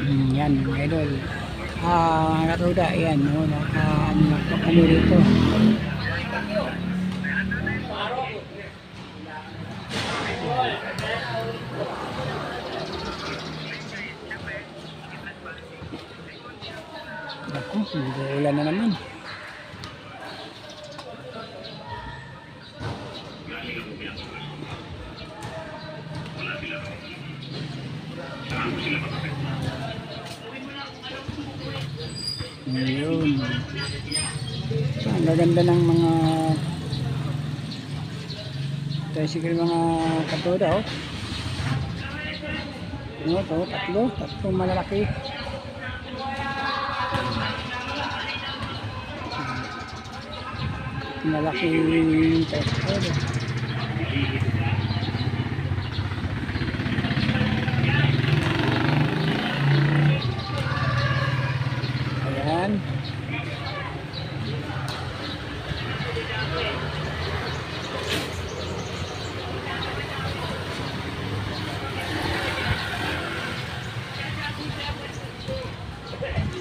Yan, idol. Ah, uh, natuda, yan. No, naka, naka ano dito. không? nag-uulan na naman. Wala sila makapit. Ayun. Ang gaganda ng mga tricycle mga katoda oh. Ano to? Tatlo? Tatlong malalaki. Malaki tricycle.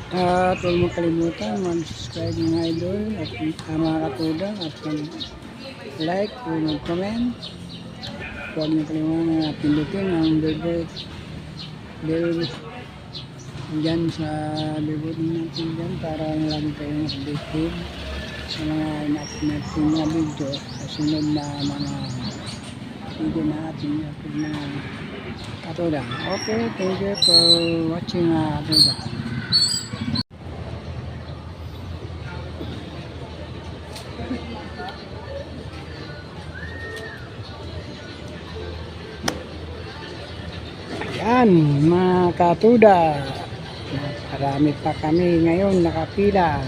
At huwag mo kalimutan mag-subscribe mga idol at uh, mga katudang at mag-like o mag-comment. Huwag niyo kalimutan na pindutin ang bell bell dyan sa billboard natin dyan para lagi kayong updated sa mga natin na video sa sunod na mga video na ating upload na katudang. Okay, thank you for watching uh, katudang. Yan, mga katuda. Marami pa kami ngayon nakapila.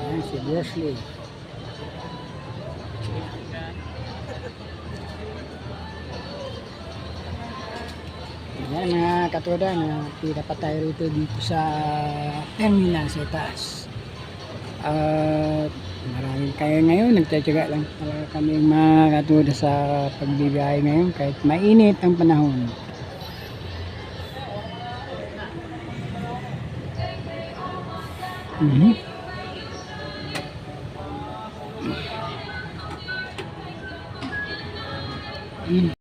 Yan si Wesley. Yan mga katuda, nakapila pa tayo rito dito sa terminal sa taas. At maraming kayo ngayon, nagtatyaga lang talaga kami mga katuda sa pagbibiyahe ngayon kahit mainit ang panahon. Mhm. Mm.